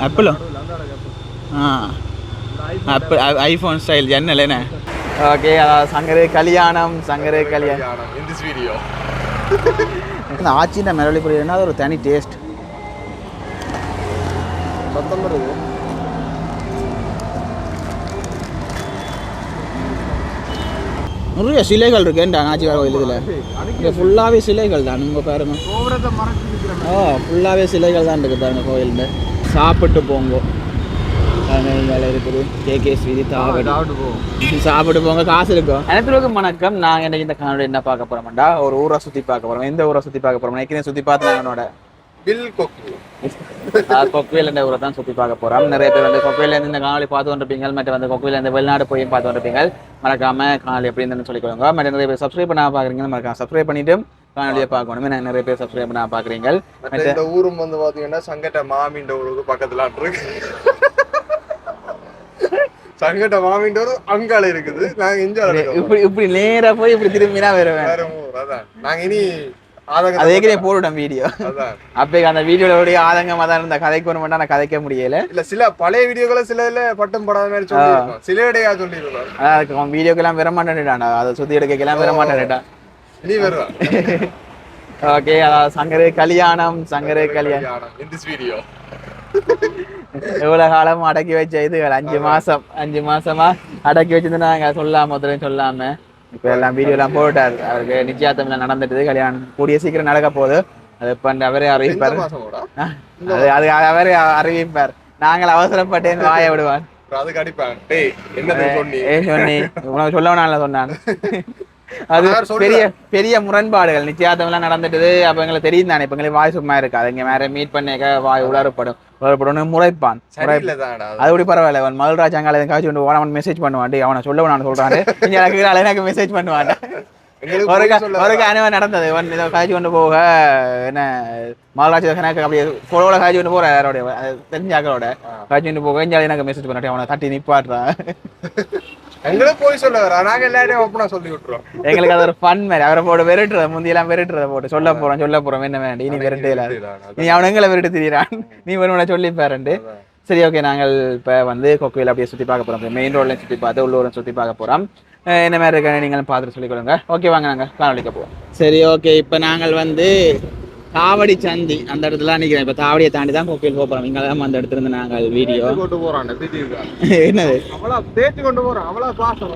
ஆப்பிளோ ஆ? Apple iPhone style ஜன்னல் என்ன? ஓகே அதாவது சங்கரே கல்யாணம் சங்கரே கல்யாணம். in this video. இந்த ஆச்சின்ற மெரளி புரியலன்னா அது ஒரு தனி டேஸ்ட் சத்தம் வருது. நிறைய சிலைகள் இருக்குன்ற ஆச்சிக்கார கோயில் இதில். இங்கே ஃபுல்லாகவே சிலைகள் தான் உங்கள் பாருங்க. ஓ ஃபுல்லாகவே சிலைகள் தான் இருக்குது பாருங்க கோயிலில். சாப்பிட்டு போங்கோ. வேலை இருக்குது. கேகே ஸ்வீதி தாவடி சாப்பிட்டு போங்க காசு இருக்கும் அனைத்துக்கும் வணக்கம். நாங்கள் இன்னைக்கு இந்த கனோட என்ன பார்க்க போறோம்டா ஒரு ஊரை சுற்றி பார்க்க போறோம். எந்த ஊரை சுற்றி பார்க்க போறோம் நினைக்கிறேன் சுற்றி பார்த்து நாங்கள் என்னோட பில் கொக்கு கொக்குவேல் என்ற ஊரை தான் சுற்றி பார்க்க போறோம். நிறைய பேர் வந்து கொக்குவேல இருந்து இந்த காணொலி பார்த்து கொண்டிருப்பீங்க. மற்ற வந்து கொக்குவேல இருந்து வெளிநாடு போய் பார்த்து கொண்டிருப்பீங்க. மறக்காம காணொலி எப்படி இருந்துன்னு சொல்லிக்கொள்ளுங்க மற்ற நிறைய பேர் சப்ஸ்கிரைப் பண்ண பார்க்குறீங்க மறக்காம சப்ஸ்கிரைப் பண்ணிட்டு காணொலியை பார்க்கணும். ஏன்னா நிறைய பேர் சப்ஸ்கிரைப் பண்ண பார்க்குறீங்க. மற்ற இந்த ஊரும் வந்து பாத்தீங்கன்னா சங்கட்ட மாமின்ற ஊருக்கு பக்கத்துல இருக்கு. சங்கட்ட மாமின்ற ஊர் அங்கால இருக்குது. நாங்க இருக்கோம் இப்படி இப்படி நேரா போய் இப்படி திரும்பினா வருவேன். அதான். நாங்க இனி ஆதங்க அது ஏற்கனவே போட்டுட்டோம் வீடியோ. அதான். அப்போ அந்த வீடியோட ஆதங்கமாக தான் இருந்த. கதைக்கு ஒரு மட்டும் நான் கதைக்க முடியல. இல்ல சில பழைய வீடியோக்களை சில பட்டம் படாத மாதிரி சொல்லியிருக்கோம். சில இடையா சொல்லியிருக்கோம். அதுக்கு வீடியோக்கெல்லாம் வர மாட்டேன்டான் அதை சுற்றி எடுக்கலாம் வர மாட்டேன்டான் நீ வருவா ஓகே சங்கரே கல்யாணம் சங்கரே கல்யாணம். this video. எவ்வளவு காலம் அடக்கி வச்ச இதுகள் அஞ்சு மாசம் அஞ்சு மாசமா அடக்கி வச்சிருந்தாங்க சொல்லாம ஒருத்தரையும் சொல்லாம. இப்ப எல்லாம் வீடியோ எல்லாம் போட்டார் அவருக்கு நிச்சயார்த்தம் நடந்துட்டு கல்யாணம் கூடிய சீக்கிரம் நடக்க போகுது. அது இப்ப அவரே அறிவிப்பார். அது அது அவரே அறிவிப்பார். நாங்கள் அவசரப்பட்டேன் வாய விடுவான் அதுக்கு அடிப்பாங்க டேய் என்ன சொன்னி? ஏ சொன்னி. உனக்கு சொல்ல வேணாம்ல சொன்னான். அது. பெரிய பெரிய முரண்பாடுகள். நிச்சயார்த்தம் எல்லாம் நடந்துட்டு அப்ப எங்களுக்கு தெரியும் தானே. இப்ப எங்களுக்கு வாய் சும்மா இருக்காது இங்க வேற மீட் பண்ணிக்க வாய் உளறப்படும். உளறப்படும். முறைப்பான். அது. எப்படி பரவாயில்ல. அவன் மல்ராஜ் அங்கால காய்ச்சி கொண்டு அவன் மெசேஜ் பண்ணுவான். டேய், அவனை சொல்ல சொல்றாரு இங்க எனக்கு எனக்கு மெசேஜ் பண்ணுவான். ஒரு அனுபவம் நடந்தது. ஒன் இதை காய்ச்சி கொண்டு போக என்ன மல்ராஜ் எனக்கு அப்படியே கொலோட காய்ச்சி கொண்டு போற யாரோட? அது தெரிஞ்ச ஆக்களோட. காய்ச்சி கொண்டு போக எனக்கு மெசேஜ் பண்ணாட்டே அவனை தட்டி நிப்பாட்டுறான் எங்களுக்கு போய் சொல்ல வர நாங்க எல்லாரையும் ஓப்பனா சொல்லி விட்டுறோம். எங்களுக்கு அது ஒரு ஃபன் மாதிரி. அவரை போட்டு விரட்டுறது முந்தியெல்லாம் விரட்டுறத போட்டு சொல்ல போறோம் சொல்ல போறோம். என்ன வேண்டி இனி விரட்டே இல்லாது. நீ அவன் எங்களை விரட்டு திரியிறான் நீ ஒன்று சொல்லி பாருண்டு சரி ஓகே நாங்கள் இப்போ வந்து கொக்குவில் அப்படியே சுற்றி பார்க்க போகிறோம் மெயின் ரோட்லையும் சுற்றி பார்த்து உள்ளூரும் சுற்றி பார்க்க போகிறோம் என்ன மாதிரி இருக்க நீங்களும் பார்த்துட்டு சொல்லிக் கொடுங்க ஓகே வாங்க நாங்கள் காணொலிக்க போவோம். சரி ஓகே இப்போ நாங்கள் வந்து தாவடி சந்தி அந்த இடத்துல நிற்கிறேன் இப்போ தாவடியை தாண்டி தான் கொக்குவில் போக போகிறோம் இங்கே தான் அந்த இடத்துல இருந்து நாங்கள் வீடியோ கொண்டு திடீர்னு என்னது? அவளா கொண்டு போறான். அவளா பாசம்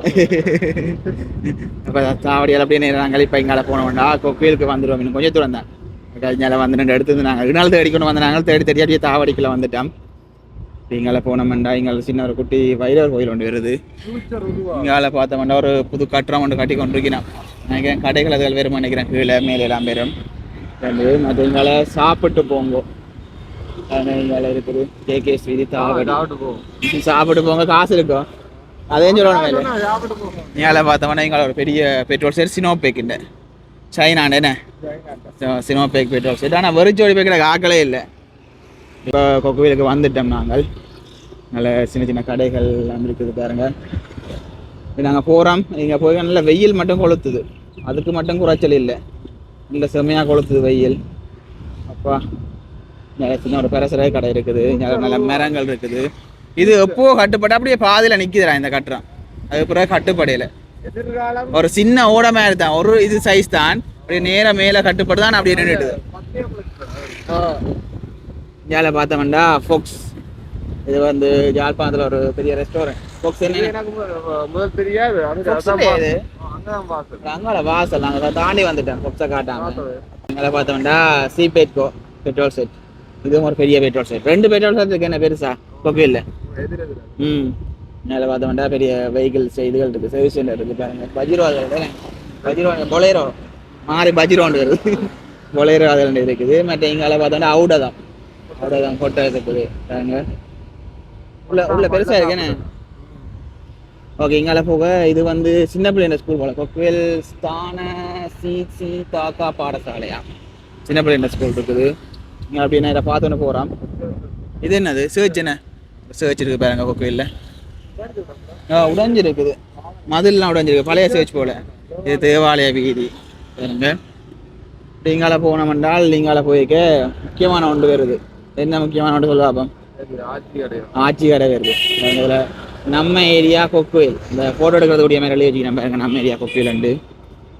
இப்போ தாவடியால் அப்படியே நேரம் நாங்கள் இப்போ இங்கால போனோம்னா கோயிலுக்கு வந்துடுவோம் இன்னும் கொஞ்சம் தூரம் தான். கழிஞ்சால வந்து ரெண்டு எடுத்து நாங்கள் இதனால தேடி கொண்டு வந்து நாங்கள் தேடி தேடி அப்படியே தாவடிக்குள்ள வந்துட்டோம் இங்கால போனோம்டா. இங்கால சின்ன ஒரு குட்டி வைரவர் கோயில் ஒன்று வருது. இங்கால பார்த்தோம்னா ஒரு புது கட்டுறம் ஒன்று கட்டி கொண்டிருக்கிறோம் நினைக்கிறேன் கடைகள் அதுகள் வெறும் நினைக்கிறேன். கீழே மேலே எல்லாம் வெறும். ரெண்டு சாப்பிட்டு போங்கோ. அது இங்கால இருக்குது கேகே ஸ்வீதி சாப்பிட்டு போங்க காசு இருக்கும் அதையும் சொல்லணும் மேலே பார்த்தோம்னா இங்கால ஒரு பெரிய பெட்ரோல் செட் சினோபேக் இந்த சைனாண்ட என்ன? சினோபேக் பெட்ரோல் செட் ஆனால் வெறிச்சோடி பேக்கில் ஆக்களே இல்லை. இப்போ கொக்குவிலுக்கு வந்துட்டோம் நாங்கள். நல்ல சின்ன சின்ன கடைகள் எல்லாம் இருக்குது பாருங்க. நாங்கள் போகிறோம் இங்கே போய் நல்ல வெயில் மட்டும் கொளுத்துது. அதுக்கு மட்டும் குறைச்சல் இல்லை. இல்லை செம்மையாக கொளுத்துது வெயில். அப்பா சின்ன ஒரு பெரசரே கடை இருக்குது. நல்ல நல்ல மரங்கள் இருக்குது. இது எப்போ கட்டுப்பட்டு அப்படியே பாதியில் நிற்குதுடா இந்த கட்டுறம். அது பிறகு கட்டுப்படையில். ஒரு சின்ன ஓட மாதிரி தான். ஒரு இது சைஸ் தான். அப்படியே நேரம் மேலே கட்டுப்பட்டு தான் அப்படியே நின்றுட்டு இந்தியாவில் பார்த்தோம்னா ஃபோக்ஸ் இது வந்து ஜாழ்ப்பாணத்தில் ஒரு பெரிய ரெஸ்டாரண்ட் முதல் தெரியாது. அங்க வாசல் நாங்கள் தாண்டி வந்துட்டோம் ஃபோக்ஸை காட்டாம. இங்கே பார்த்தோம்னா சி பெட்கோ பெட்ரோல் செட் இதுவும் ஒரு பெரிய பெட்ரோல் செட் ரெண்டு பெட்ரோல் செட் இருக்கு என்ன பெருசா? கொக்கையில் ம். மேலே பார்த்தோம்னா பெரிய வெஹிக்கிள்ஸ் இதுகள் இருக்குது சர்வீஸ் சென்டர் இருக்குது பாருங்க. பஜிரோ அதில் தானே? பஜிரோ பொலேரோ மாறி பஜிரோண்டு வருது. பொலேரோ அதில் இருக்குது. மற்ற இங்கால பார்த்தோம்னா அவுடா தான். அவுடா தான் ஹோட்டல் இருக்குது பாருங்க. உள்ள உள்ள பெருசாக இருக்குண்ணே ஓகே இங்கால போக இது வந்து சின்ன பிள்ளைங்க ஸ்கூல் போல. கொக்குவேல் ஸ்தான சி சி தாத்தா பாடசாலையா? சின்ன பிள்ளைங்க ஸ்கூல் இருக்குது. நான் இதை பார்த்தோன்னு போகிறோம் இது என்னது? சர்ச் என்ன? சர்ச் இருக்குது பாருங்க கொக்குவேலில் ஆ உடைஞ்சிருக்குது. மதில்லாம் உடைஞ்சிருக்கு. பழைய சர்ச் போல. இது தேவாலய வீதி. பாருங்க. இங்கால போனோம் என்றால் இங்கால போய்க்க முக்கியமான ஒன்று வருது. என்ன முக்கியமான ஒன்று சொல்லுவாப்பம் ஆட்சி கிடையாது ஆட்சி கடை வருது. இதில் நம்ம ஏரியா கொக்குவேல் இந்த ஃபோட்டோ எடுக்கிறதுக்கூடிய மாதிரி எழுதி வச்சுக்கிறேன் பாருங்க நம்ம ஏரியா கொக்குவேல் உண்டு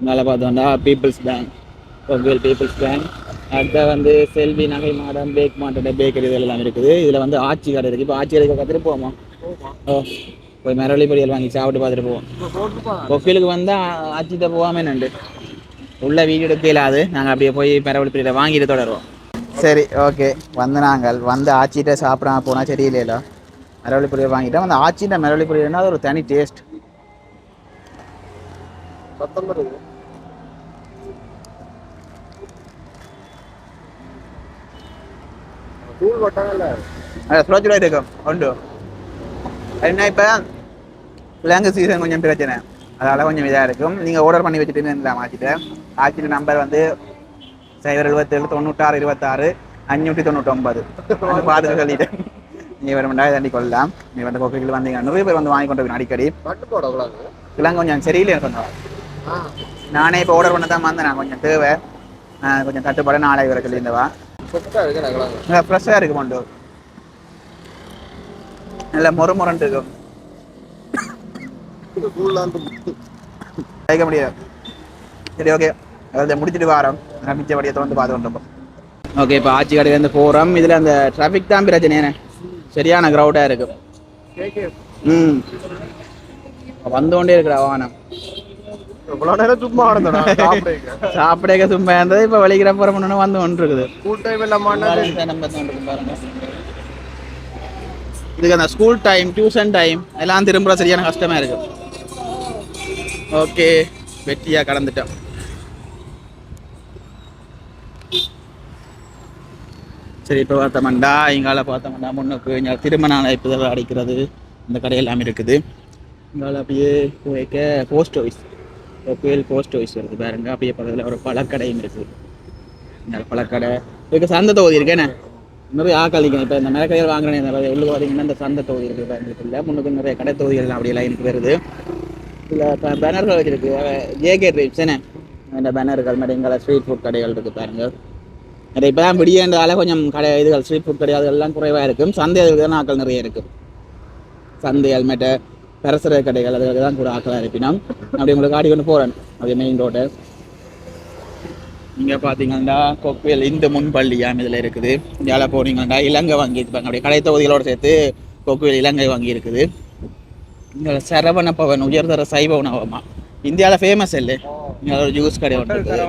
மேலே பார்த்தோம்னா people's bank Kokkuvil people's bank அடுத்த வந்து செல்வி நகை மாடம் பேக் மாட்டோட பேக்கரி இதெல்லாம் இருக்குது. இதில் வந்து ஆட்சி கடை இருக்குது இப்போ ஆட்சி கடைக்கு பார்த்துட்டு போவோம்? ஓ போய் மரவள்ளி பொரியல் வாங்கி சாப்பிட்டு பார்த்துட்டு போவோம். கொக்கிலுக்கு வந்தால் ஆச்சிட்ட போகாமல் நண்டு உள்ள வீடியோ எடுக்க இல்லாது நாங்கள் அப்படியே போய் மரவள்ளி பொரியலை வாங்கிட்டு தொடருவோம். சரி ஓகே வந்து நாங்கள் வந்து ஆச்சிட்ட சாப்பிடாம போனால் சரி மரவள்ளி பொரியல் வாங்கிட்டோம் அந்த ஆச்சிட்ட மரவள்ளி பொரியல்னா அது ஒரு தனி டேஸ்ட் வருது தூள் வட்டாங்கல்ல அது சுழச்சுட இருக்கும் உண்டு என்ன இப்போ? விலங்கு சீசன் கொஞ்சம் பிரச்சனை. அதனால கொஞ்சம் இதாக இருக்கும். நீங்கள் ஆர்டர் பண்ணி வச்சுட்டு இருந்தலாம் ஆச்சிட்ட ஆச்சிட்ட நம்பர் வந்து சைபர் எழுபத்தேழு தொண்ணூத்தாறு இருபத்தாறு அஞ்சூற்றி தொண்ணூற்றொம்பது பார்த்து சொல்லிட்டேன். நீ வேணுமெண்டா தாண்டி கொள்ளலாம் நீ வந்து கோக்கைகள் வந்தீங்க நிறைய பேர் வந்து வாங்கி கொண்டு போய் அடிக்கடி. விலங்கு கொஞ்சம் சரியில்லைன்னு சொன்னோம் ஆ. நானே இப்போ ஆர்டர் பண்ண தான் வந்தேன். நான் கொஞ்சம் தேவை. நான் கொஞ்சம் தட்டுப்பாடு நாளை வர சொல்லியிருந்தவா ஃப்ரெஷ்ஷாக இருக்கு கொண்டு. நல்லா மொறு மொரண்டு இருக்கும் கேட்க முடியாது. சரி ஓகே அதை முடிச்சுட்டு வாரோம். நான் மிச்சபடியை தொடர்ந்து பார்த்து கொண்டிருப்போம் ஓகே இப்போ ஆட்சி கடையிலேருந்து போகிறோம் இதில் அந்த டிராஃபிக் தான் பிரச்சனையே சரியான க்ரௌடாக இருக்கும் கேக்கே ம். வந்தோண்டே இருக்கிற வாகனம். சாப்பிடக்க சும்மா இருந்தது. இப்போ வலிக்கிற முன்னு வந்து ஒன்று இருக்குது இதுக்கு அந்த ஸ்கூல் டைம் டியூஷன் டைம் எல்லாம் திரும்புற சரியான கஷ்டமா இருக்கு. ஓகே வெற்றியா கடந்துட்டோம். சரி இப்போ பார்த்தோம்டா இங்கால பார்த்தோம்டா முன்னுக்கு இங்கே திருமண அழைப்புதல் அடைக்கிறது இந்த கடையெல்லாம் இருக்குது. இங்கால அப்படியே போய்க்க போஸ்ட் ஆஃபீஸ் கோயில் போஸ்ட் ஆஃபீஸ் வருது பாருங்க. அப்படியே பக்கத்தில் ஒரு பழக்கடையும் இருக்குது இந்த பழக்கடை. இதுக்கு சந்தை தொகுதி இருக்கேண்ணே நிறைய ஆக்களிக்கணும் இப்போ இந்த மிளகடையில் வாங்குறேன் நிறைய உள்ள பார்த்தீங்கன்னா இந்த சந்தை தொகுதி இருக்குது பாருங்க. இல்லை முன்னுக்கு நிறைய கடை தொகுதிகள் அப்படியெல்லாம் எனக்கு வருது. இதில் பேனர்கள் வச்சுருக்கு. ஜேகே ட்ரிப்ஸ் என்ன? இந்த பேனர்கள் மாதிரி எங்களை ஸ்ட்ரீட் ஃபுட் கடைகள் இருக்குது பாருங்கள் நிறைய இப்போ தான் விடியன்றதால கொஞ்சம் கடை இதுகள் ஸ்ட்ரீட் ஃபுட் கடை அதெல்லாம் குறைவாக இருக்கும். சந்தை அதுக்கு தான் ஆக்கள் நிறைய இருக்கும். சந்தை ஹெல்மெட்டு பரசர கடைகள் அதுக்கு தான் கூட ஆக்களாக இருப்பினோம். அப்படி உங்களுக்கு ஆடி கொண்டு போகிறேன் அப்படியே மெயின் ரோடு இங்கே பார்த்தீங்கன்னா கொக்குவேல் இந்த முன்பள்ளியாம் இதில் இருக்குது. இதில் போனீங்கன்னா இலங்கை வாங்கி இருப்பாங்க அப்படியே கடை தொகுதிகளோடு சேர்த்து கொக்குவேல் இலங்கை வாங்கி இருக்குது. இங்கே சரவண பவன் உயர்தர சைவ உணவகமா. இந்தியாவில் ஃபேமஸ் இல்லை. இங்கே ஒரு ஜூஸ் கடை ஒன்று இருக்குது.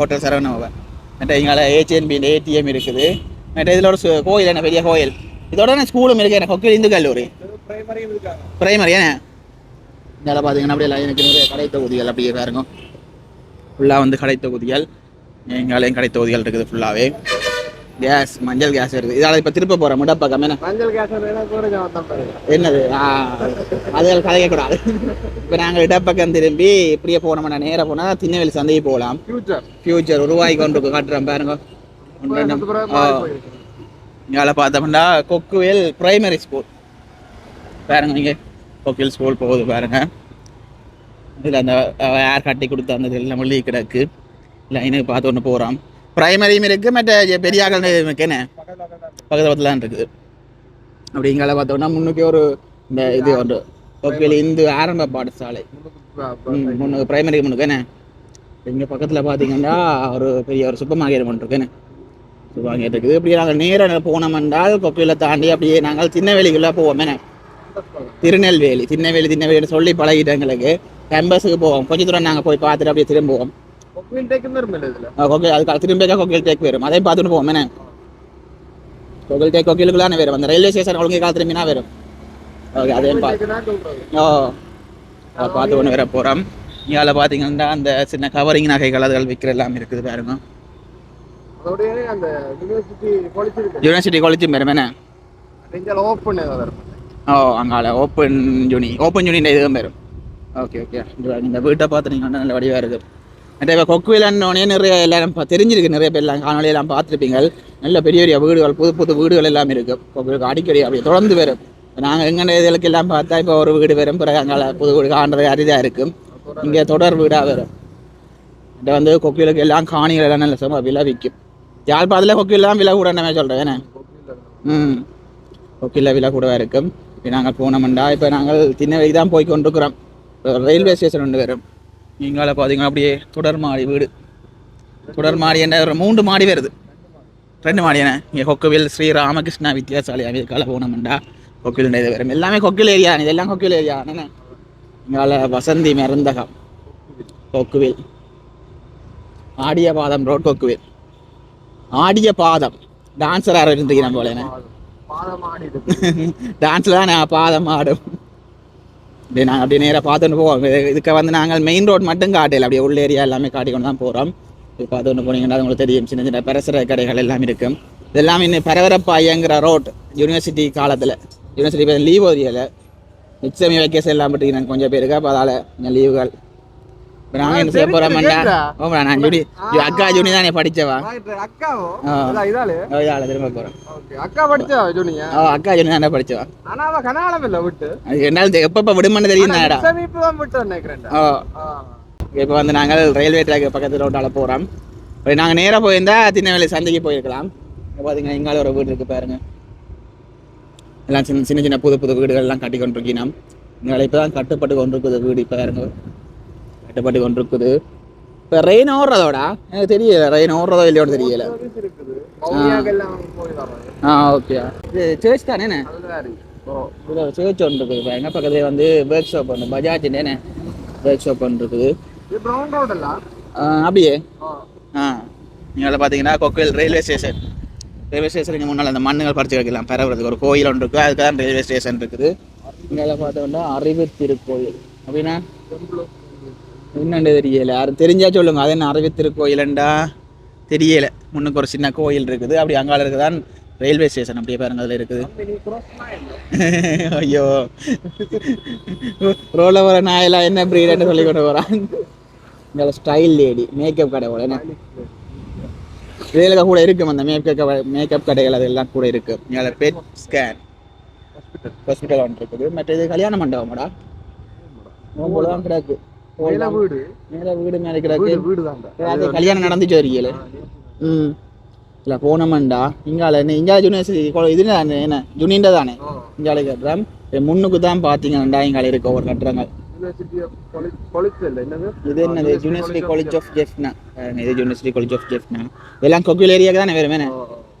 ஹோட்டல் சரவண பவன். மற்ற இங்கே ஏடிஎன்பி ஏடிஎம் இருக்குது. மற்ற இதில் ஒரு சு- கோயில் என்ன பெரிய கோயில். இதோட ஸ்கூலும் இருக்குது எனக்கு கொக்குவேல் இந்து கல்லூரி. பிரைமரி ஏன்னா இதில் பார்த்தீங்கன்னா அப்படியே எனக்கு நிறைய கடை தொகுதிகள் அப்படியே பாருங்க. ஃபுல்லாக வந்து கடை தொகுதிகள். எங்காலையும் கடை தொகுதிகள் இருக்குது ஃபுல்லாகவே கேஸ் மஞ்சள் கேஸ் இருக்குது இதால் இப்போ திருப்ப போகிறோம் முடப்பக்கம் என்ன? மஞ்சள் கேஸ் என்னது? அதுகள் கதைக்கக்கூடாது இப்போ நாங்கள் இடப்பக்கம் திரும்பி இப்படியே போனோம்னா நேராக போனால் திண்ணவேலி சந்தைக்கு போகலாம். ஃபியூச்சர் ஃபியூச்சர் உருவாகி கொண்டு காட்டுறோம் பாருங்க. இங்கே பார்த்தோம்னா கொக்குவேல் பிரைமரி ஸ்கூல் பாருங்க நீங்க கொக்குவேல் ஸ்கூல் போகுது பாருங்க. இதில் அந்த ஏர் கட்டி கொடுத்த அந்த எல்லாம் மல்லி கிடக்கு. லைனுக்கு பார்த்து ஒன்று போகிறோம் ப்ரைமரியும் இருக்குது மற்ற பெரியாக்கள் இருக்குன்னு பக்கத்து பக்கத்தில் இருக்குது. அப்படி பார்த்தோம்னா முன்னுக்கே ஒரு இந்த இது ஒன்று. கொக்குவேல் இந்து ஆரம்ப பாடசாலை. ம், முன்னுக்கு ப்ரைமரி முன்னுக்கு என்ன? இங்கே பக்கத்தில் பார்த்தீங்கன்னா ஒரு பெரிய ஒரு சூப்பர் மார்க்கெட் ஒன்று இருக்குன்னு சூப்பர் மார்க்கெட் இருக்குது. இப்படியே நாங்கள் நேராக போனோம் என்றால் கொக்கையில் தாண்டி அப்படியே நாங்கள் திருநெல்வேலிக்குள்ளே போவோம் என்ன? திருநெல்வேலி சின்னவேலி திருநெல்வேலி சொல்லி பழகிட்டோம் எங்களுக்கு கேம்பஸுக்கு போவோம். கொஞ்ச தூரம் நாங்கள் போய் பார்த்துட்டு அப்படியே திரும்புவோம். டேக் வரும் அதையும் பார்த்துட்டு போவோம் என்ன கொக்கையில் டேக் கொக்கையிலுக்குள்ளான வரும் அந்த ரயில்வே ஸ்டேஷன் ஒழுங்கு வரும் ஓகே அதையும் பார்த்து ஓ பார்த்து ஒன்று வேற போகிறோம் இங்கால பார்த்தீங்கன்னா அந்த சின்ன கவரிங் நகைகள் அதுகள் விற்கிற எல்லாம் இருக்குது பாருங்க யூனிவர்சிட்டி காலேஜும் வரும் என்ன ஓ அங்கால ஓப்பன் யூனி ஓப்பன் யூனிட் இதுவும் வரும் ஓகே ஓகே இந்த வீட்டை பார்த்துட்டீங்கன்னா நல்ல வடிவாக இருக்குது நிறைய கொக்குவிலன்னோடனே நிறைய எல்லாரும் தெரிஞ்சிருக்கு நிறைய பேர் எல்லாம் காணொலியெல்லாம் பார்த்துருப்பீங்க நல்ல பெரிய பெரிய வீடுகள் புது புது வீடுகள் எல்லாம் இருக்குது கொக்குவிலுக்கு அடிக்கடி அப்படியே தொடர்ந்து வரும். நாங்கள் எங்கன இதுகளுக்கு எல்லாம் பார்த்தா இப்போ ஒரு வீடு வரும் பிறகு அங்கே புது வீடு காண்றது அரிதாக இருக்கும். இங்கே தொடர் வீடாக வரும். இதை வந்து கொக்குவிலுக்கு எல்லாம் காணிகள் எல்லாம் நல்ல சும்மா விலை விற்கும் யாழ்ப்பாணத்தில் தான் விலை கூட என்ன? சொல்கிறேன் ஏன்னா ம் கொக்கில விலை கூடவாக இருக்கும். இப்போ நாங்கள் போனோம்டா இப்போ நாங்கள் திண்ணை தான் போய் கொண்டிருக்கிறோம். ரயில்வே ஸ்டேஷன் ஒன்று வரும். நீங்கள பார்த்தீங்கன்னா அப்படியே தொடர் மாடி வீடு. தொடர் மாடி என்ற ஒரு மூன்று மாடி வருது. ரெண்டு மாடி என்ன இங்கே கொக்குவில் ஸ்ரீ ராமகிருஷ்ணா வித்யாசாலயா இதுக்கால போனோம்டா. கொக்கில் இது வரும். எல்லாமே கொக்கில் ஏரியா இதெல்லாம் கொக்கில் ஏரியா என்ன? இங்கால வசந்தி மருந்தகம். கொக்குவில். ஆடிய பாதம் ரோட் கொக்குவில். ஆடிய பாதம். டான்ஸராக இருந்துக்கிறேன் போல என்ன? பாதம் ஆடிது டான்ஸில் தான்? நான் பாதம் ஆடும் அப்படியே நாங்கள் அப்படியே நேராக பார்த்துட்டு போவோம். இதுக்கு வந்து நாங்கள் மெயின் ரோட் மட்டும் காட்டல அப்படியே உள்ள ஏரியா எல்லாமே காட்டிக்கொண்டு தான் போகிறோம் இது பார்த்துட்டு போனீங்கன்னா உங்களுக்கு தெரியும். சின்ன சின்ன பரசர கடைகள் எல்லாம் இருக்கும் இதெல்லாம் இன்னும் பரவரப்பாயங்கிற ரோட் யூனிவர்சிட்டி காலத்தில். யூனிவர்சிட்டி லீவ் ஒரியல எக்ஸாமி வெக்கேஷன் எல்லாம் பட்டு கொஞ்சம் பேருக்கு அப்போ அதால் லீவுகள் என்ன செய்ய நான் ஜூனி அக்கா ஜூனி தானே படித்தவா அக்காவோ? ஆ. அதான் இதாலே இதால் திரும்ப போகிறோம் ஓகே. அக்கா படிச்சா ஜோனியா? ஓ அக்கா ஜூனி தானே படித்தவா ஆனா அவ கனாலம் இல்ல விட்டு. அது என்னால் எப்போ விடுமன்னு தெரியும் தானடா சமீபம் தான் விட்டு நினைக்கிறேன் ஓ இப்போ வந்து நாங்கள் ரயில்வே ட்ராக் பக்கத்து ரோட்டால் இப்போ நாங்கள் நேராக போயிருந்தா திருநெல்வேலி சந்தைக்கு போயிருக்கலாம். பார்த்தீங்கன்னா இங்கால ஒரு வீடு இருக்குது பாருங்க. எல்லாம் சின்ன சின்ன சின்ன புது புது வீடுகள்லாம் கட்டி கொண்டிருக்கணும் இங்கே இப்போ தான் கட்டுப்பட்டு கொண்டிருக்குது வீடு இப்போ பாருங்க. கட்டுப்பட்டு கொண்டிருக்குது. இப்போ ரெயின் ஓடுறதோடா? எனக்கு தெரியல ரெயின் ஓடுறதோ இல்லையோன்னு தெரியல. ஆ ஓகே இது சேர்ச் தானே சேர்ச் ஒன்று இருக்குது. இப்போ எங்கள் பக்கத்துலேயே வந்து ஒர்க் ஷாப் ஒன்று பஜாஜ் என்ன? ஒர்க் ஷாப் ஒன்று இருக்குது அப்படியே? ஆ. நீங்கள் பார்த்தீங்கன்னா கொக்கோயில் ரயில்வே ஸ்டேஷன் ரயில்வே ஸ்டேஷனுக்கு முன்னால் அந்த மண்ணுகள் பறிச்சு வைக்கலாம். பரவுறதுக்கு ஒரு கோயில் ஒன்று இருக்குது. அதுக்கு தான் ரயில்வே ஸ்டேஷன் இருக்குது. இங்கே பார்த்தோம்னா அறிவு திருக்கோயில். அப்படின்னா? என்னண்டு தெரியல. யாரும் தெரிஞ்சா சொல்லுங்க. அது என்ன அறிவு திருக்கோயிலண்டா தெரியல. முன்னுக்கு ஒரு சின்ன கோயில் இருக்குது. அப்படி அங்கால இருக்குதான் ரயில்வே ஸ்டேஷன் அப்படியே பாருங்க அதில் இருக்குது. ஐயோ. ரோல வர நாயெல்லாம் என்ன பிரீடன்னு சொல்லி கொண்டு போகிறான் இங்கே ஸ்டைல் லேடி மேக்கப் கடை போல. என்ன? இதில் கூட இருக்கும். அந்த மேக்கப் மேக்கப் கடைகள் அதெல்லாம் கூட இருக்கு. இங்கே பெட் ஸ்கேன் ஹாஸ்பிட்டல் ஒன்று இருக்குது. மற்ற இது கல்யாண மண்டபமாடா? போல தான் கிடக்கு. மேல வீடு. மேலே வீடு மேலே கிடக்கு. வீடு தான் கல்யாணம் நடந்துச்சு வரீங்களே ம். இல்லை போனோமண்டா இங்கால என்ன இங்கால யூனிவர்சிட்டி இது தானே என்ன ஜுனிண்ட தானே? இங்கால கட்டுறோம் முன்னுக்கு தான் பார்த்தீங்கன்னா இங்கால இருக்க ஒரு கட்டுறங்கள். இது என்னது? யூனிவர்சிட்டி காலேஜ் ஆஃப் ஜெஃப்னா இது யூனிவர்சிட்டி காலேஜ் ஆஃப் ஜெஃப்னா இதெல்லாம் கொக்கில் ஏரியாக்கு தானே வேறு வேணே?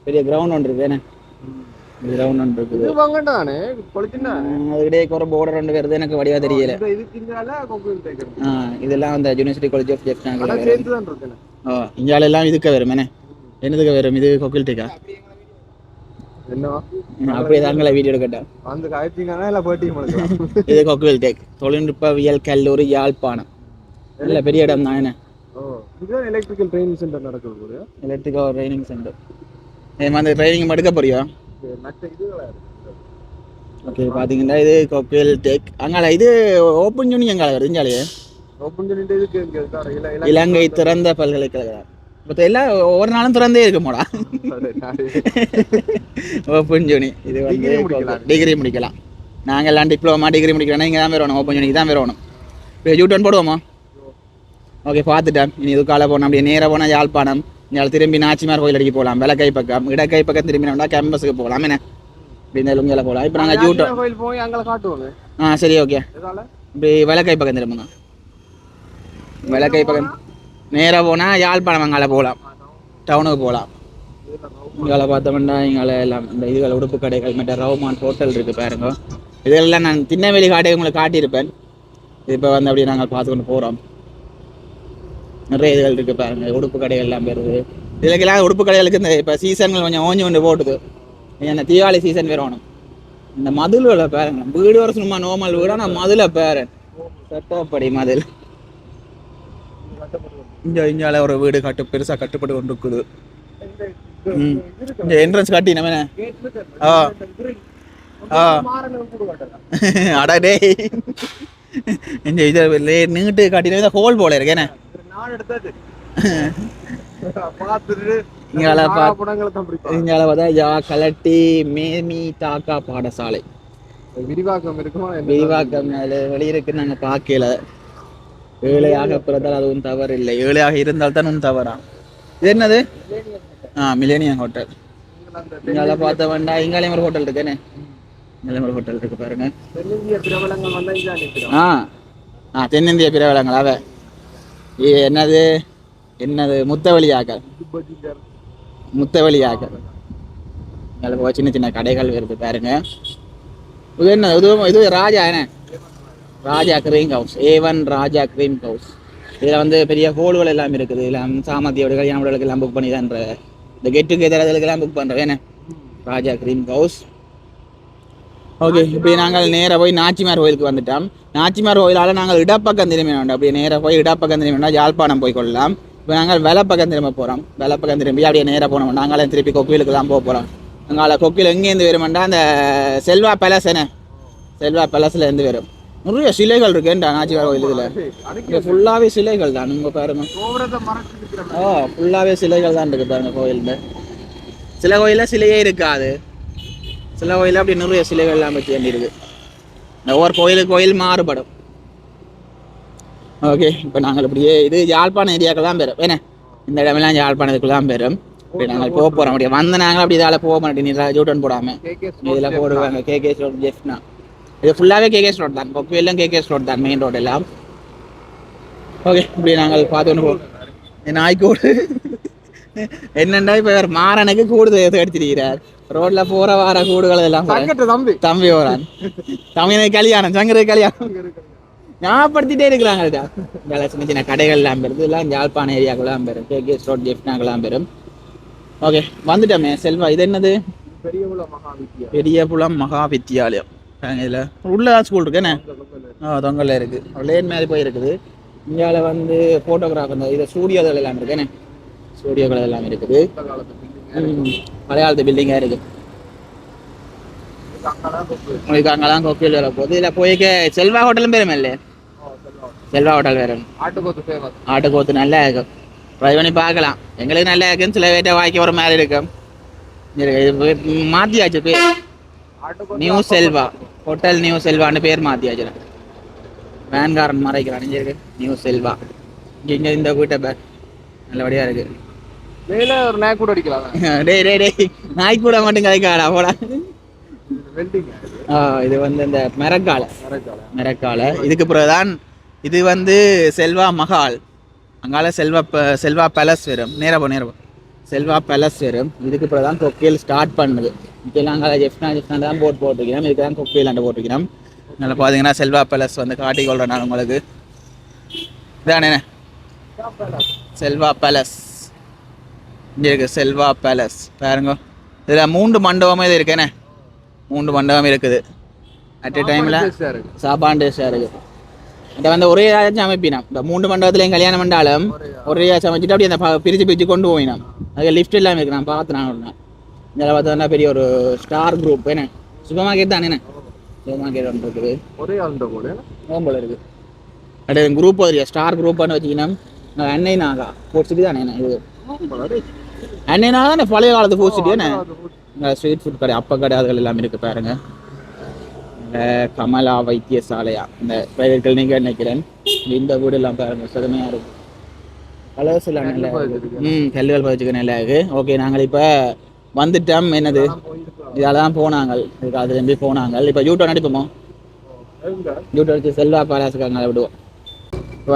பெரிய கிரவுண்ட் ஒன்று இருக்கு வேணே? கோகுல் டேக்கர் ஆ இதெல்லாம் அந்த யூனிவர்சிட்டி காலேஜ் ஆஃப் ஜெஃப்னா ஆனா சேர்த்து தான் இருக்கேன். ஓ இங்கால எல்லாம் இதுக்கு வரும் என்ன என்னதுக்கு வரும் இது கொக்கில் டேக்கா என்னவா? அப்படியே தாங்களா வீடியோ எடுக்கட்டேன் அந்த காய்ச்சிங்கன்னா இல்ல போட்டி முழுக்கலாம் இது கொக்குவில் டேக் தொழில்நுட்பவியல் கல்லூரி யாழ்ப்பாணம். இல்லை பெரிய இடம் தான் என்ன? ஓ இதுதான் எலக்ட்ரிக்கல் ட்ரைனிங் சென்டர் நடக்குது போல. எலக்ட்ரிக்கல் ட்ரைனிங் சென்டர் இது மாதிரி ட்ரைனிங் எடுக்க போறியா? மற்ற ஓகே பார்த்தீங்கன்னா இது கொக்குவில் டேக் அங்கால இது ஓப்பன் யூனி வருது இங்காலே ஓப்பன் சொல்லிட்டு இதுக்கு இலங்கை திறந்த பல்கலைக்கழகம். மற்ற எல்லாம் ஒவ்வொரு நாளும் திறந்தே இருக்குமோடா ஓப்பன் யூனி இது வந்து. டிகிரி முடிக்கலாம். நாங்கள் எல்லாம் டிப்ளமா டிகிரி முடிக்கிறோன்னா இங்கே தான் வரணும் ஓப்பன் யூனிக்கு தான் வரணும். இப்போ யூ டர்ன் போடுவோமா ஓகே பார்த்துட்டேன். இனி இதுக்கால போனோம் அப்படியே நேராக போனால் யாழ்ப்பாணம். இங்கே திரும்பி நாச்சிமார் கோயில் அடிக்க போகலாம் விளக்கை பக்கம் இடக்கை பக்கம் திரும்பி நம்ம கேம்பஸுக்கு போகலாம் என்ன இப்படி லுங்கியில் போகலாம் இப்போ நாங்கள் டர்ன் கோயில் போய் அங்கே காட்டுவாங்க ஆ சரி ஓகே இப்படி விளக்கை பக்கம் திரும்புங்க விளக்கை பக்கம் நேராக போனால் யாழ்ப்பாணம் அங்கால போகலாம் டவுனுக்கு போகலாம் இங்கால பார்த்தோம்னா இங்கால எல்லாம் இந்த இதுகள் உடுப்பு கடைகள் மற்ற ரவுமான் ஹோட்டல் இருக்கு பாருங்க இதெல்லாம் நான் திருநெல்வேலி காட்டை உங்களுக்கு காட்டியிருப்பேன் இப்போ வந்து அப்படியே நாங்கள் பார்த்து கொண்டு போகிறோம் நிறைய இதுகள் இருக்கு பாருங்க. உடுப்பு கடைகள் எல்லாம் வருது இதுக்கெல்லாம் உடுப்பு கடைகளுக்கு இந்த இப்போ சீசன்கள் கொஞ்சம் ஓஞ்சி கொண்டு போட்டுது. என்ன தீபாவளி சீசன் வேணும். இந்த மதுளை பாருங்க. வீடு வர சும்மா நோமல் வீடு ஆனால் மதுளை பாரு சட்டப்படி மதுள் இங்கே இங்கால ஒரு வீடு கட்டு பெருசா கட்டுப்பட்டு கொண்டு இருக்குது ம். இந்த என்ட்ரன்ஸ் காட்டி நம்ம ஆ. ஆ. அடா டேய் இந்த இதை நீட்டு காட்டினா ஹோல் போல இருக்கேனே இங்கால பார்த்தா யா கலட்டி மேமி தாக்கா பாடசாலை. விரிவாக்கம் இருக்குமா? விரிவாக்கம் அது வெளியிருக்கு நாங்கள் பார்க்கல. ஏழையாக பிறந்தால் அதுவும் தவறு இல்லை ஏழையாக இருந்தால் தான் உன் தவறா. இது என்னது? ஆ மிலேனியம் ஹோட்டல் இங்கால பார்த்த வேண்டாம் இங்காலையும் ஒரு ஹோட்டல் இருக்குன்னு நிலமலை ஹோட்டல் இருக்கு பாருங்க. ஆ ஆ தென்னிந்திய பிரபலங்கள் அவ. இது என்னது? என்னது? முத்தவழி முத்தவழியாக்கள் அதில் போய் சின்ன சின்ன கடைகள் வருது பாருங்க. இது என்ன? இது இது ராஜா என்ன? Raja cream house A one Raja cream house இதில் வந்து பெரிய ஹோல்கள் எல்லாம் இருக்குது. எல்லாம் சாமத்தியோட கல்யாண வீடுகளுக்கு எல்லாம் புக் பண்ணி தான்ற இந்த கெட் டுகெதர் அதுக்கெல்லாம் புக் பண்ணுறேன் என்ன? ராஜா கிரீம் ஹவுஸ் ஓகே இப்போ நாங்கள் நேராக போய் நாச்சிமார் கோயிலுக்கு வந்துட்டோம். நாச்சிமார் கோயிலால் நாங்கள் இடப்பக்கம் திரும்பி வேண்டாம் அப்படியே நேராக போய் இடப்பக்கம் திரும்பி வேண்டாம் யாழ்ப்பாணம் போய் கொள்ளலாம். இப்போ நாங்கள் வெலப்பக்கம் திரும்ப போகிறோம் வெலப்பக்கம் திரும்பி அப்படியே நேராக போனோம். நாங்களே திருப்பி கொக்கிலுக்கு தான் போக போகிறோம் நாங்கள் கொக்கில் எங்கேருந்து வருமெண்டா அந்த செல்வா பேலஸ் என்ன செல்வா பேலஸில் இருந்து வரும். நிறைய சிலைகள் இருக்குண்டா நாச்சிமார் கோயில் இதில். இங்கே ஃபுல்லாகவே சிலைகள் தான். உங்கள் பாருங்க. ஓ ஃபுல்லாகவே சிலைகள் தான் இருக்கு பாருங்க கோயிலில். சில கோயிலில் சிலையே இருக்காது. சில கோயிலில் அப்படி நிறைய சிலைகள் எல்லாம் வச்சு வேண்டியிருக்கு ஒவ்வொரு கோயிலுக்கு கோயில் மாறுபடும். ஓகே இப்போ நாங்கள் இப்படியே இது யாழ்ப்பாணம் ஏரியாவுக்கு தான் பெறும். என்ன? இந்த இடமெல்லாம் யாழ்ப்பாணத்துக்கு தான் பெறும். இப்படி நாங்கள் போக போகிறோம் அப்படியே வந்து நாங்கள் அப்படி இதால் போக மாட்டேன் இதில் ஜூட்டன் போடாமல் இதில் போடுவாங்க. கேகேஸ் ரோட் ஜெஃப்னா இது ஃபுல்லாகவே கேகேஸ் ரோட் தான். கொக்குவெல்லாம் கேகேஸ் ரோட் தான் மெயின் ரோட் எல்லாம். ஓகே இப்படி நாங்கள் பார்த்து போ நாய்க்கூடு என்னண்டா இப்போ இவர் மாறனுக்கு கூடு எடுத்திருக்கிறார் ரோட்ல போற வார கூடுகள் எல்லாம் தம்பி. தம்பி வரான் தம்பினுக்கு கல்யாணம் சங்கருக்கு கல்யாணம். ஞாபகப்படுத்திட்டே இருக்கிறாங்கடா இங்கே சின்ன சின்ன கடைகள் எல்லாம் பெறுது எல்லாம் யாழ்ப்பாண ஏரியாக்கெல்லாம் பெறும். கேகேஸ் ரோட் ஜெஃப்னாக்கெல்லாம் பெறும். ஓகே வந்துட்டோமே செல்வா இது என்னது? பெரியகுள மகாவித்யா பெரியபுலம் மகா வித்தியாலயம் இதுல உள்ள ஸ்கூல் இருக்குண்ணே ஆ தொங்கல்ல இருக்கு. லேன் மாதிரி போய் இருக்குது இந்தியாவில் வந்து ஃபோட்டோகிராஃப் அந்த இது ஸ்டூடியோகள் எல்லாம் இருக்குண்ணே ஸ்டூடியோகள் எல்லாம் இருக்குது. இந்த பழைய காலத்து பில்டிங்காக இருக்குது. உங்களுக்கு அங்கெல்லாம் கோக்கில் வர போகுது இல்லை போய்க்க செல்வா ஹோட்டலும் பேரும் இல்லை செல்வா ஹோட்டல் வேறு. ஆட்டுக்கோத்து ஆட்டுக்கோத்து நல்லா இருக்கும். ட்ரை பண்ணி பார்க்கலாம். எங்களுக்கு நல்லா இருக்குன்னு சில பேர்ட்ட வாய்க்கு வர மாதிரி இருக்கும் இருக்கு, மாத்தியாச்சு பேர். நியூ செல்வா ஹோட்டல் நியூ செல்வான்னு பேர் மாத்தியாச்சு. வேன்காரன் மறைக்கிறான். இங்கே இருக்கு. நியூ செல்வா இங்கே இங்க இந்த வீட்டை பேர். நல்லபடியாக இருக்குது மேல ஒரு நாய் கூட அடிக்கலாம். டேய் டேய் டேய். நாய் கூட மட்டும் கதைக்காடா போடா. ஆ, இது வந்து இந்த மெரக்காலை. கரெக்டால மெரக்காலை. இதுக்கு பிறகுதான் இது வந்து செல்வா மஹால். அங்கால செல்வா ப- செல்வா பேலஸ் வரும். நேரா போ செல்வா பேலஸ் வரும். இதுக்கு பிறகு தான் கொக்கையில் ஸ்டார்ட் பண்ணுது. இப்போலாம் அங்கால ஜெஃப்னா ஜெஃப்னா தான் போட் போட்டிருக்கிறோம். இதுக்கு தான் கொக்கையில் அண்டை போட்டிருக்கிறோம். அதனால் பார்த்தீங்கன்னா செல்வா பேலஸ் வந்து காட்டி கொள்கிறேன் நான் உங்களுக்கு. இதானே செல்வா பேலஸ் இங்கே இருக்கு செல்வா பேலஸ். பாருங்க. இதில் மூன்று மண்டபமே இது இருக்கேனே மூன்று மண்டபம் இருக்குது. அட் எ டைமில் டேஸ்டாக இருக்குது இதை வந்து ஒரே ஆச்சு அமைப்பினான் இந்த மூன்று மண்டபத்துலையும் கல்யாணம் பண்ணாலும் ஒரே ஆச்சு அமைச்சிட்டு அப்படியே அந்த ப- பிரிச்சு பிரிச்சு கொண்டு போயினான் அதுக்கு லிஃப்ட் இல்லாமல் இருக்கு நான் பார்த்தேன் நான் நாள் இதில் பார்த்தோன்னா பெரிய ஒரு ஸ்டார் குரூப் என்ன? சூப்பர் மார்க்கெட் தானே என்ன? சூப்பர் மார்க்கெட் ஒன்று இருக்குது. ஒரே ஆளுண்ட கூட ஓம்போல இருக்குது அப்படியே குரூப் ஸ்டார் குரூப்னு வச்சுக்கணும் அன்னை நாகா சிட்டி தானே இது? அன்னை நாகா தானே பழைய காலத்து ஃபோர்ட் சிட்டி தானே இங்கே ஸ்ட்ரீட் ஃபுட் கடை அப்ப கடை அதுகள் எல்லாமே இருக்கு பாருங்க. கமலா வைத்தியசாலையா இந்த பிரைவேட் கிளினிக் நினைக்கிறேன். இந்த வீடு எல்லாம் பாருங்க சுதமையா இருக்கு. கலர்ஸ் எல்லாம் நல்லா. ம் கல்லுகள் பதிச்சுக்க நல்லா இருக்கு. ஓகே நாங்கள் இப்போ வந்துட்டோம் என்னது? இதால தான் போனாங்க. இதுக்கு அது நம்பி போனாங்க. இப்போ அடிப்போமோ ஜூட் அடிச்சு செல்வா பேலஸுக்கு அங்கே விடுவோம்.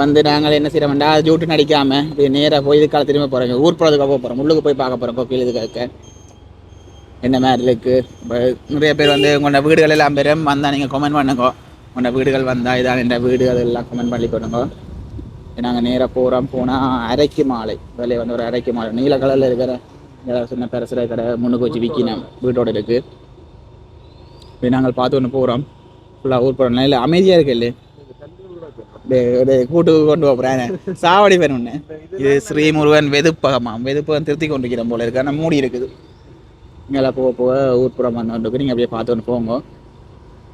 வந்து நாங்கள் என்ன செய்யறோம்டா ஜூட்டு நடிக்காம இது நேராக போய் இதுக்கால திரும்ப போகிறோங்க ஊர் போகிறதுக்காக போக போகிறோம் உள்ளுக்கு போய் பார்க்க போகிறோம் கோவில் இதுக்காக. என்ன மாதிரி இருக்கு? நிறைய பேர் வந்து உங்களோட வீடுகள் எல்லாம் பேரும் வந்தால் நீங்கள் கமெண்ட் பண்ணுங்க. உங்களோட வீடுகள் வந்தால் இதான் என்ற வீடு அதெல்லாம் கமெண்ட் பண்ணி கொடுங்க. நாங்கள் நேராக போகிறோம் போனால் அரைக்கு மாலை. வெளியே வந்து ஒரு அரைக்கு மாலை. நீல கலரில் இருக்கிற ஏதாவது சின்ன பெருசுற கடை முன்னுக்கு வச்சு விற்கினோம் வீட்டோட இருக்கு. இப்போ நாங்கள் பார்த்து ஒன்று போகிறோம் ஃபுல்லாக ஊர் போகிறோம் இல்லை அமைதியாக இருக்கு இல்லையே? கூட்டு கொண்டு போகிறேன் சாவடி பேர் ஒன்று இது ஸ்ரீமுருகன் வெதுப்பகமாம். வெதுப்பகம் திருத்தி கொண்டிருக்கிற போல இருக்கு. ஆனால் மூடி இருக்குது. இங்கெல்லாம் போக போக ஊர்ப்புறம் வந்து நீங்கள் அப்படியே பார்த்து ஒன்று போங்க.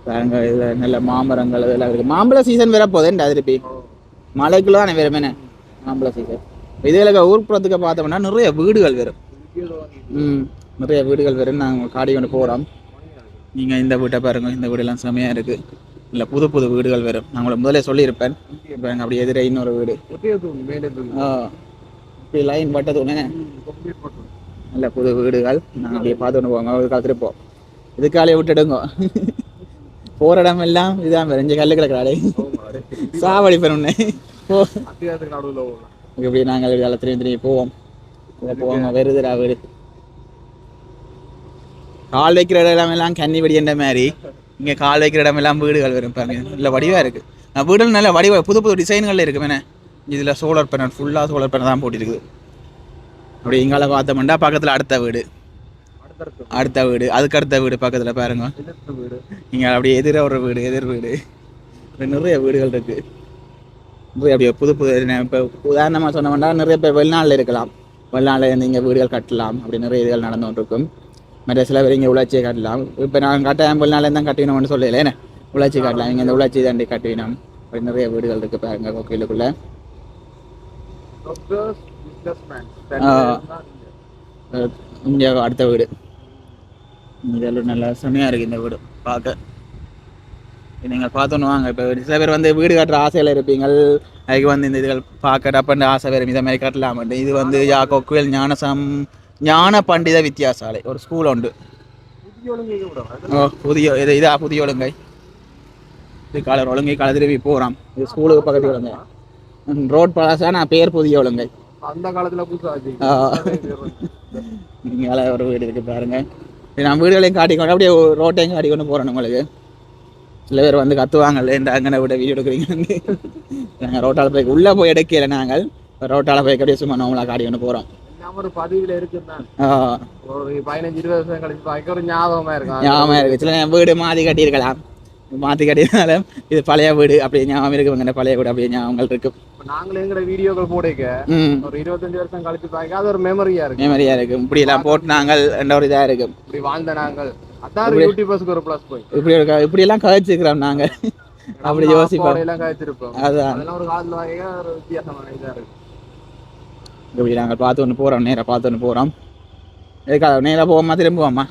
பாருங்க இதில் நல்ல மாமரங்கள் இதெல்லாம் இருக்குது மாம்பழ சீசன் வேற போதேன்டா திருப்பி? மலைக்குள்ள தான் வேறு மேனே? மாம்பழ சீசன் இதில் ஊர்ப்புறத்துக்கு பார்த்தோம்னா நிறைய வீடுகள் வரும் ம் நிறைய வீடுகள் வரும் நாங்கள் காடி கொண்டு போகிறோம் நீங்கள் இந்த வீட்டை பாருங்க. இந்த வீடெல்லாம் செமையாக இருக்குது இல்லை புது புது வீடுகள் வரும். நான் உங்களை முதலே சொல்லியிருப்பேன். இப்போ எங்கள் அப்படி எதிரே இன்னொரு வீடு. இப்படி லைன் பட்டதுன்னு நல்ல புது வீடுகள். நாங்கள் அப்படியே பார்த்துட்டு போங்க போவாங்க ஒரு காத்திருப்போம் இதுக்காலே விட்டுடுங்க. போகிற இடம் எல்லாம் இதுதான் பாரு, இங்க கல்லு கிடக்கிறாளே சாவடி பெருண்ணே போ. இப்படி நாங்கள் இதில் திரும்பி திரும்பி போவோம். போவோம். வருதுடா வீடு. கால் வைக்கிற இடம் எல்லாம் கன்னி வெடி என்ற மாதிரி. இங்கே கால் வைக்கிற இடம் எல்லாம் வீடுகள் வரும் பாருங்க. இல்லை வடிவாக இருக்கு. நான் வீடுகள் நல்ல வடிவ புது புது டிசைன்கள் இருக்கு என்ன இதில் சோலார் பேனல் ஃபுல்லாக சோலார் பேனல் தான் போட்டிருக்குது. அப்படி எங்கால பார்த்தோம்னா பக்கத்தில் அடுத்த வீடு. அடுத்த வீடு. அதுக்கு அடுத்த வீடு பக்கத்தில் பாருங்க. வீடு இங்கே அப்படியே எதிர ஒரு வீடு எதிர் வீடு. நிறைய வீடுகள் இருக்கு. நிறைய அப்படியே புது புது இப்போ உதாரணமாக சொன்னோம்னா நிறைய பேர் வெளிநாட்டில் இருக்கலாம். வெளிநாட்டில் இருந்து இங்கே வீடுகள் கட்டலாம். அப்படி நிறைய இதுகள் நடந்து கொண்டிருக்கும் மற்ற சில பேர் இங்கே உழைச்சியை கட்டலாம். இப்போ நான் கட்டாயம் வெளிநாட்டில் தான் கட்டினோம்னு சொல்லல என்ன? உழைச்சி கட்டலாம். இங்கே இந்த உழைச்சி தாண்டி கட்டினோம் அப்படி நிறைய வீடுகள் இருக்கு பாருங்க கோயிலுக்குள்ள. இங்கே அடுத்த வீடு. இதெல்லாம் நல்லா செம்மையாக இருக்குது இந்த வீடு. பார்க்க. நீங்கள் பார்த்தோன்னு வாங்க. இப்போ சில பேர் வந்து வீடு கட்டுற ஆசையில் இருப்பீங்க அதுக்கு வந்து இந்த இதுகள் பார்க்க டப்பண்டு ஆசை வரும் இதை மாதிரி கட்டலாம் இது வந்து யா கொக்குவேல் ஞானசம் ஞான பண்டித வித்தியாசாலை ஒரு ஸ்கூல் உண்டு. புதிய இது இதா புதிய ஒழுங்கை. இது காலர் ஒழுங்கை கால திரும்பி இது ஸ்கூலுக்கு பக்கத்து ஒழுங்கை ரோட் பழசா நான் பேர் புதிய ஒழுங்கை. அந்த காலத்துல புதுசா வச்சு ஆ. இங்கே ஒரு வீடு இருக்கு பாருங்க. நான் வீடுகளையும் காட்டிக்கொண்டு அப்படியே ஒரு ரோட்டையும் காட்டிக்கொண்டு போகிறேன் உங்களுக்கு சில பேர் வந்து கத்துவாங்கல்ல இந்த அங்கே விட வீடியோ எடுக்கிறீங்க நாங்கள் ரோட்டால் போய் உள்ளே போய் எடுக்கல நாங்கள். ரோட்டால் போய் அப்படியே சும்மா நார்மலாக காட்டிக்கொண்டு போகிறோம் எல்லாம் ஒரு பதிவுல இருக்குதான் ஒரு பதினஞ்சு இருபது வருஷம் கழிச்சு பார்க்க ஒரு ஞாபகமா இருக்கும். ஞாபகம் இருக்கு. சில வீடு மாற்றி கட்டியிருக்கலாம். மாற்றி கட்டியிருந்தாலும் இது பழைய வீடு அப்படியே ஞாபகம் இருக்கு பழைய வீடு அப்படியே ஞாபகங்கள் இருக்கு நாங்களும் எங்கட வீடியோக்கள் போடைக்க ஒரு இருபத்தஞ்சு வருஷம் கழிச்சு பார்க்க அது ஒரு மெமரியா இருக்கு மெமரியாக இருக்கு இப்படி எல்லாம் போட்டு நாங்கள் என்ற ஒரு இதாக இருக்கு இப்படி வாழ்ந்த நாங்கள். அதான் யூடியூபர்ஸ்க்கு ஒரு ப்ளஸ் போய் இப்படி ஒரு க- இப்படி எல்லாம் கதைச்சிருக்கிறோம் நாங்கள். அப்படி யோசிப்போம். அதுதான் அதெல்லாம் ஒரு காலத்துல ஒரு வித்தியாசமான இதா இருக்கு இப்படி நாங்கள் பார்த்து ஒன்று போகிறோம் நேராக பார்த்து ஒன்று போகிறோம் எதுக்காக? நேராக போவோமா? திரும்புவோம்மா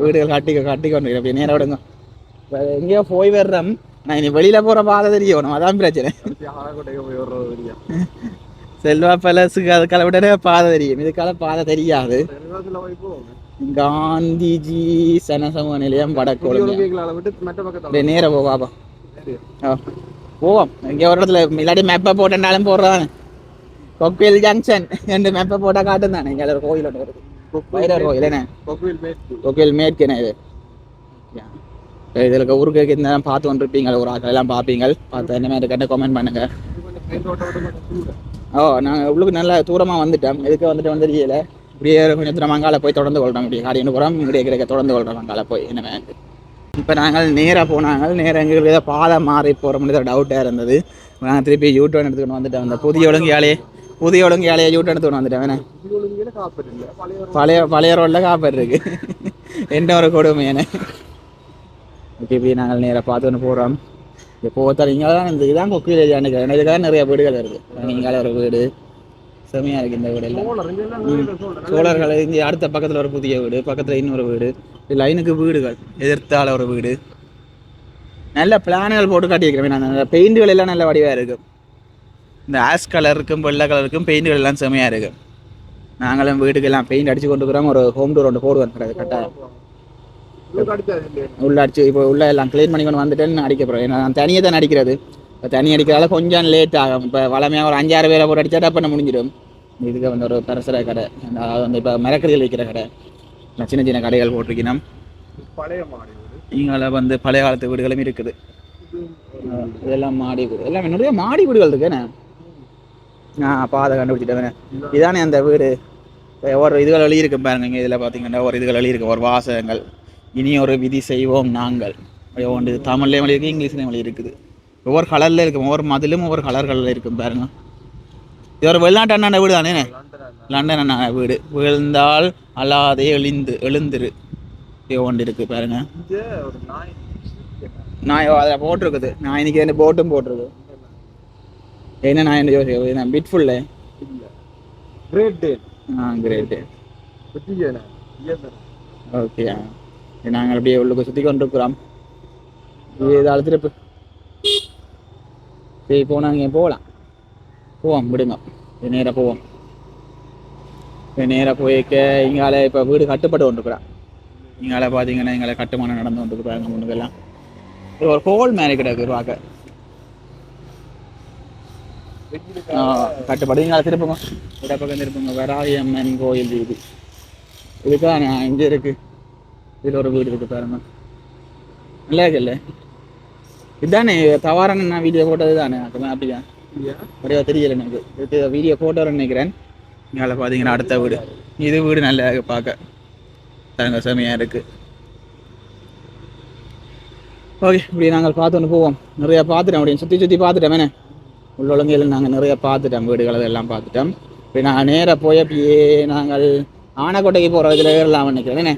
வீடுகள் கட்டி கட்டி கொண்டு அப்படியே நேராக விடுங்க. எங்கேயோ போய் வர்றோம். நான் இனி வெளியில் போகிற பாதை தெரியணும் அதான் பிரச்சனை. செல்வா பேலஸுக்கு அதுக்கால விட பாதை தெரியும். இதுக்கால பாதை தெரியாது. காந்திஜி சனசமூக நிலையம் வடக்கோடு நேரம் போவாபா போ. ஆ. போவோம் இங்கே ஒரு இடத்துல இல்லாட்டி மேப்பை போட்டுனாலும் போடுறதானே கொக்கேல் ஜங்ஷன் ரெண்டு மேப்பை போட்டால் காட்டும் தானே இங்கே ஒரு கோயில் ஒன்று வருது கோயில் என்ன கொக்குவில் மேற்கு மேற்கேனே இது இதில் ஊருக்கு இந்த நேரம் பார்த்து கொண்டிருப்பீங்க ஒரு ஆட்கள் எல்லாம் பார்ப்பீங்க பார்த்து என்ன மாதிரி கண்டு கமெண்ட் பண்ணுங்க. ஓ நாங்கள் உள்ளுக்கு நல்லா தூரமாக வந்துட்டோம் எதுக்கு வந்துட்டு வந்து தெரியல இப்படியே கொஞ்சம் தூரம் அங்கால போய் தொடர்ந்து கொள்றோம் இப்படி காரியன்னு போகிறோம் இப்படியே கிடைக்க தொடர்ந்து கொள்றோம் அங்கால போய் என்ன இப்போ நாங்கள் நேராக போனாங்க. நேராக எங்களுக்கு ஏதோ பாதை மாறி போகிறோம்னு டவுட்டாக இருந்தது. நாங்கள் திருப்பி யூ டர்ன் எடுத்துக்கிட்டு வந்துட்டோம். அந்த புதிய ஒழுங்கையாலே புதிய ஒழுங்கையாலே யூ டர்ன் எடுத்துக்கிட்டு வந்துட்டோம். வேணே பழைய பழைய ரோட்டில் காப்பர் இருக்கு. என்ன ஒரு கொடுமை என்ன? ஓகே இப்படி நாங்கள் நேராக பார்த்துன்னு போகிறோம் இப்போ போத்தால் இங்கே தான் இந்த இதுதான் கொக்கியில் ஏரியான்னு இதுக்காக நிறைய வீடுகள் இருக்குது இங்கால ஒரு வீடு செமையாக இருக்குது இந்த வீடு எல்லாம். இங்க சோழர்கள் இங்கே அடுத்த பக்கத்தில் ஒரு புதிய வீடு பக்கத்தில் இன்னொரு வீடு. லைனுக்கு வீடுகள் எதிர்த்தால ஒரு வீடு. நல்ல பிளான்கள் போட்டு காட்டியிருக்கிறேன் நான் பெயிண்டுகள் எல்லாம் நல்ல வடிவாக இருக்கும். இந்த ஆஷ் கலருக்கும் வெள்ளை கலருக்கும் பெயிண்டுகள் எல்லாம் செமையாக இருக்கும். நாங்களும் வீட்டுக்கெல்லாம் பெயிண்ட் அடிச்சு கொண்டு இருக்கிறோம். ஒரு ஹோம் டூர் ஒன்று போடுவோம். கிடையாது கரெக்டாக உள்ள அடிச்சு இப்போ உள்ள எல்லாம் க்ளீன் பண்ணி கொண்டு வந்துட்டேன்னு அடிக்க போகிறேன் ஏன்னா நான் தனியாக தான் அடிக்கிறது. இப்போ தனி அடிக்கிறதால கொஞ்சம் லேட் ஆகும். இப்போ வளமையாக ஒரு அஞ்சாறு பேரை போட்டு அடிச்சா டப்புன்னு முடிஞ்சிடும். இதுக்கு வந்து ஒரு பரசர கடை. அதாவது வந்து இப்போ மரக்கறிகள் விற்கிற கடை. சின்ன சின்ன கடைகள் போட்டிருக்கணும் பழைய மாடி வீடு. இங்கே வந்து பழைய காலத்து வீடுகளும் இருக்குது. இதெல்லாம் மாடி வீடு. எல்லாமே நிறைய மாடி வீடுகள் இருக்குண்ணே ஆ பாதை கண்டுபிடிச்சிட்டேன் இதானே அந்த வீடு. ஒரு இதுகள் எழுதியிருக்கு பாருங்க இங்கே இதில் பார்த்தீங்கன்னா ஒரு இதுகள் எழுதியிருக்கு ஒரு வாசகங்கள். இனி ஒரு விதி செய்வோம் நாங்கள். ஒன்று தமிழ்லேயும் எழுதி இருக்கு இங்கிலீஷ்லேயும் எழுதி இருக்குது. ஒவ்வொரு கலரில் இருக்கும் ஒவ்வொரு மதிலும் ஒவ்வொரு கலர்களில் இருக்கும் பாருங்க. இது ஒரு வெளிநாட்டு அண்ணாண்ட வீடு தானே லண்டன் வீடு. விழுந்தால் அல்லாதே எழுந்து எழுந்துரு. ஒன்று இருக்கு பாருங்க. நான் அதில் போட்டிருக்குது. நான் இன்னைக்கு ரெண்டு போட்டும் போட்டிருக்கு என்ன நான் என்ன யோசிக்கிறேன் பிட்ஃபுல்ல இல்ல கிரேட் டே ஆ ஓகே நாங்கள் அப்படியே உள்ளுக்கு சுற்றி கொண்டு இருக்கிறோம் இது அழுத்திருப்பு? சரி போனால் இங்கே போகலாம். போவோம் விடுங்க. நேராக போவோம். நேராக போய்க்க இங்கால இப்போ வீடு கட்டுப்பட்டு கொண்டிருக்கிறான். இங்கால பார்த்தீங்கன்னா எங்களை கட்டுமானம் நடந்து கொண்டு பாருங்க முன்னுக்கெல்லாம் இது ஒரு கோல் மாதிரி கிடக்கு பார்க்க. கட்டுப்பாடு இங்கே திருப்புங்க. பக்கம் திருப்புங்க. வராகி அம்மன் கோயில் இது. இதுதான் இங்கே இருக்கு. இதில் ஒரு வீடு இருக்கு பாருங்க. நல்லா இருக்குல்ல இதுதானே தவறான நான் வீடியோ போட்டது தானே அப்படியா? அப்படியா தெரியல எனக்கு. வீடியோ போட்டோன்னு நினைக்கிறேன். மேலே பார்த்தீங்கன்னா அடுத்த வீடு. இது வீடு நல்லா இருக்கு பார்க்க தங்க செமையாக இருக்கு. ஓகே இப்படி நாங்கள் பார்த்துன்னு போவோம். நிறைய பார்த்துட்டோம் அப்படின்னு சுற்றி சுற்றி பார்த்துட்டோம். உள்ள ஒழுங்கையில் நாங்கள் நிறைய பார்த்துட்டோம். வீடுகள் எல்லாம் பார்த்துட்டோம். இப்படி நான் நேராக போய் அப்படியே நாங்கள் ஆனைக்கோட்டைக்கு போகிற இதில் ஏறலாம் நினைக்கிறேன். என்ன?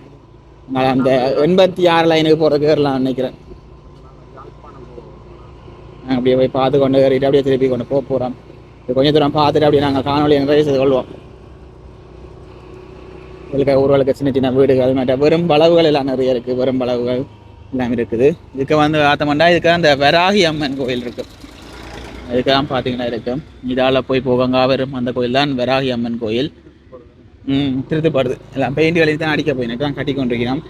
நாங்கள் அந்த எண்பத்தி ஆறு லைனுக்கு போகிறதுக்கு ஏறலாம் நினைக்கிறேன். நாங்கள் அப்படியே போய் பார்த்து கொண்டு ஏறிட்டு அப்படியே திருப்பி கொண்டு போக போகிறோம் கொஞ்சம் தூரம் பார்த்துட்டு அப்படியே நாங்கள் காணொலி நிறைய செய்து கொள்வோம். இதுக்கு ஊர்களுக்கு சின்ன சின்ன வீடுகள் மற்ற வெறும் பளவுகள் எல்லாம் நிறைய இருக்குது வெறும் பளவுகள் எல்லாம் இருக்குது. இதுக்கு வந்து ஆத்தமண்டா இதுக்கு அந்த வராகி அம்மன் கோயில் இருக்கு. இதுக்கெல்லாம் பார்த்தீங்கன்னா இருக்கும் இதால் போய் போவாங்க வரும் அந்த கோயில் தான் வராகி அம்மன் கோயில். ம் திருத்துப்படுது. எல்லாம் பெயிண்ட் வேலைக்கு தான் அடிக்க போய் தான் கட்டி கொண்டிருக்கிறோம்.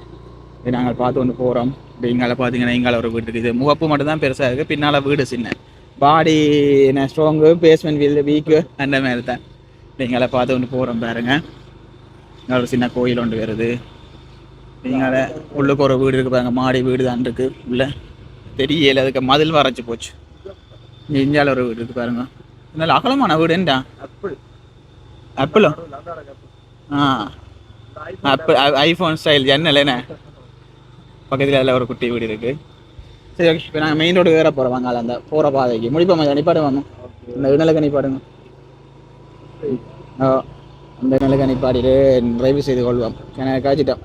இது நாங்கள் பார்த்து கொண்டு போகிறோம் இங்கால பார்த்தீங்கன்னா இங்கால ஒரு வீடு இருக்குது. முகப்பு மட்டும் தான் பெருசாக இருக்குது பின்னால் வீடு சின்ன. பாடி என்ன ஸ்ட்ராங்கு பேஸ்மெண்ட் வீல் வீக்கு அந்த மாதிரி தான். இங்கால பார்த்து கொண்டு போகிறோம் பாருங்கள் இங்க ஒரு சின்ன கோயில் ஒன்று வருது. நீங்கள உள்ளுக்கு ஒரு வீடு இருக்கு பாருங்க. மாடி வீடு தான் இருக்கு உள்ள. தெரியல அதுக்கு மதில் வரைச்சு போச்சு. இங்க இந்தியாவில் ஒரு வீடு இருக்கு பாருங்க. நல்ல அகலமான வீடு என்ன ஆப்பிளோ ஆ? ஆப்பிள் ஐஃபோன் ஸ்டைல் ஜன்னல் என்ன? பக்கத்தில் அதில் ஒரு குட்டி வீடு இருக்கு. சரி ஓகே இப்போ நாங்கள் மெயின் ரோடு வேற போகிறோம் வாங்க அந்த போகிற பாதைக்கு. முடிப்போம் நிப்பாடு வாங்க இந்த நிலக்கு நிப்பாடுங்க ஓ அந்த நிலக்கு நிப்பாடிட்டு டிரைவ் செய்து கொள்வோம். எனக்கு காய்ச்சிட்டோம்.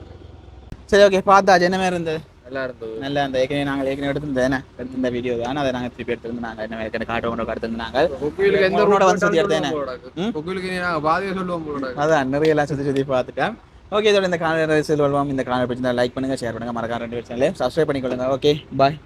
சரி ஓகே பார்த்தாச்சு என்ன மாதிரி இருந்தது நல்லா இருந்தது. நல்ல அந்த ஏற்கனவே நாங்கள் ஏற்கனவே எடுத்திருந்தேன் எடுத்திருந்த வீடியோ தான். அதை நாங்கள் திருப்பி எடுத்திருந்து நாங்கள் என்ன ஏற்கனவே காட்ட கொண்டு எடுத்திருந்தாங்க கோயிலுக்கு எந்த ரோட வந்து சுத்தி எடுத்தேனே? பாதியை சொல்லுவோம் அதான் நிறைய எல்லாம் சுற்றி சுற்றி பார்த்துட்டேன். ஓகே இதோட இந்த காணொலி செல்வம் இந்த காணொலி பிடிச்சிருந்தா லைக் பண்ணுங்க ஷேர் பண்ணுங்க. மறக்காம ரெண்டு சேனலே சப்ஸ்கிரைப் பண்ணிக்கொள்ளுங்க. Okay bye